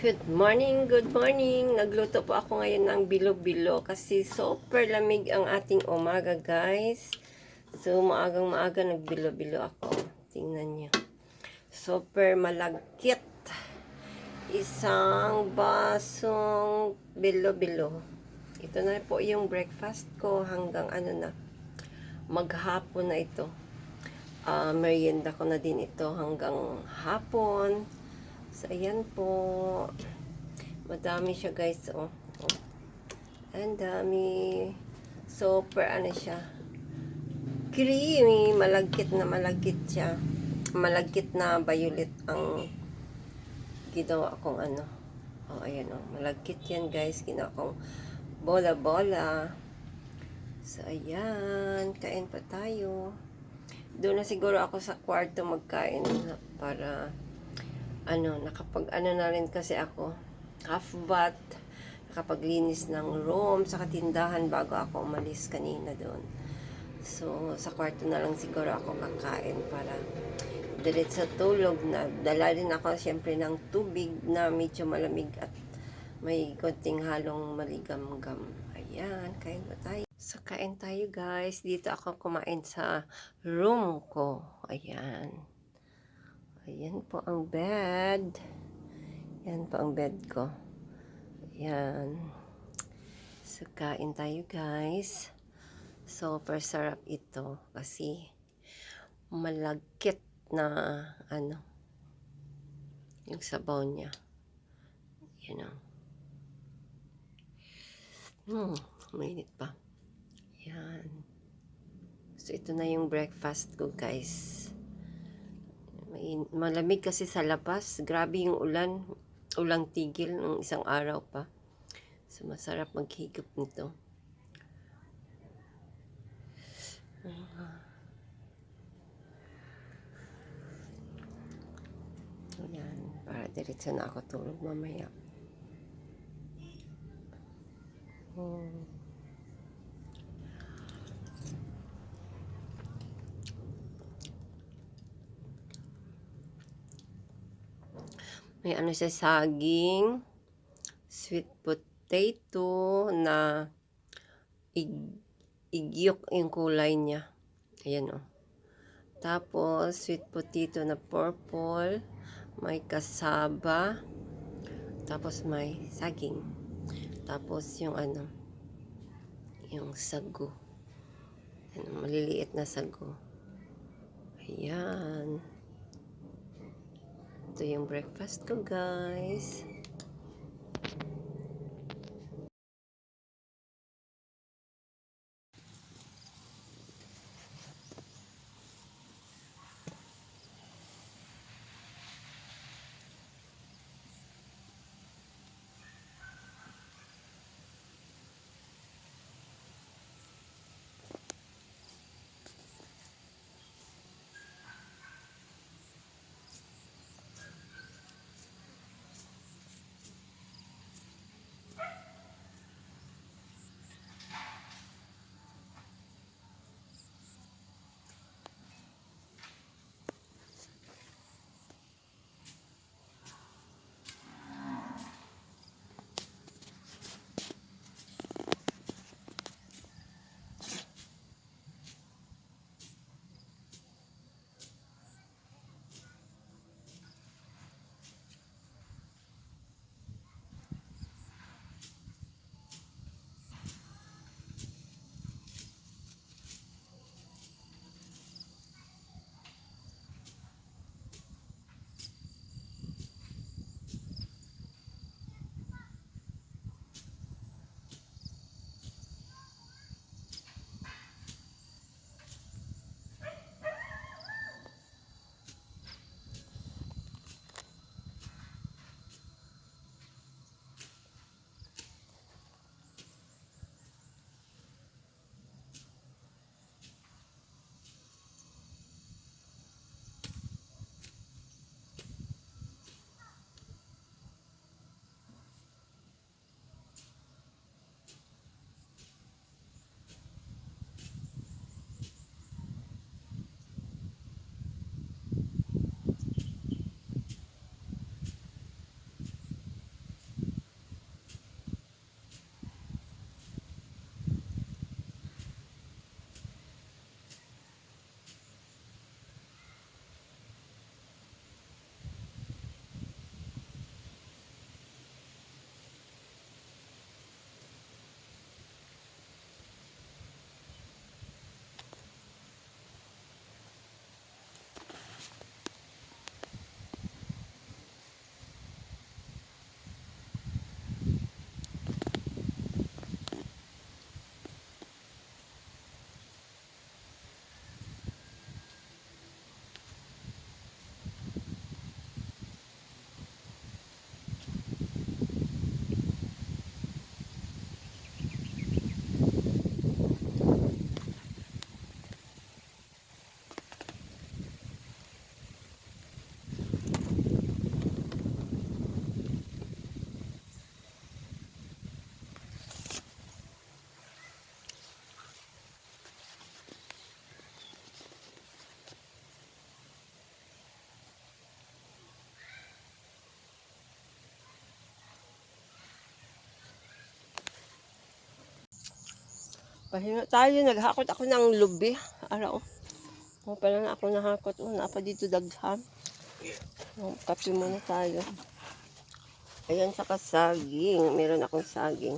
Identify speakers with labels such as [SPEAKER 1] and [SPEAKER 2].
[SPEAKER 1] Good morning, good morning. Nagluto po ako ngayon ng bilo-bilo kasi super lamig ang ating umaga, guys. So, maagang maaga nagbilo-bilo ako. Tingnan niyo. Super malagkit. Isang basong bilo-bilo. Ito na po yung breakfast ko hanggang ano na. Maghapon na ito. Ah, merienda ko na din ito hanggang hapon. So, ayan po. Madami siya, guys. Oh. oh. Ang dami. Super, ano siya. Creamy. Malagkit na malagkit siya. Malagkit na violet ang ginawa kong ano. Oh, ayan oh. Malagkit yan, guys. Ginawa kong bola-bola. So, ayan. Kain pa tayo. Doon na siguro ako sa kwarto magkain para ano, nakapag ano na rin kasi ako, half bath, nakapaglinis ng room sa katindahan bago ako umalis kanina doon. So, sa kwarto na lang siguro ako kakain para diret sa tulog na dala din ako siyempre ng tubig na medyo malamig at may konting halong maligam-gam. Ayan, kain ba tayo? So, kain tayo guys. Dito ako kumain sa room ko. Ayan. Ayan po ang bed. Yan po ang bed ko. Ayan. So, kain tayo guys. Super sarap ito kasi malagkit na ano yung sabaw niya. Yan o. Hmm, mainit pa. Yan. So, ito na yung breakfast ko guys. Malamig kasi sa labas. Grabe yung ulan. Ulang tigil ng isang araw pa. So, masarap maghigop nito. Ayan. Para diretso na ako tulog mamaya. Hmm. May ano siya saging, sweet potato na ig igyok yung kulay niya. Ayan o. Tapos, sweet potato na purple. May kasaba. Tapos, may saging. Tapos, yung ano, yung sago. Ano, maliliit na sago. Ayan. Ito yung breakfast ko, guys. Pahinga tayo, naghakot ako ng lubi. Araw. O, pala na ako nahakot. O, napa dito daghan. O, kape muna tayo. Ayan, saka saging. Meron akong saging.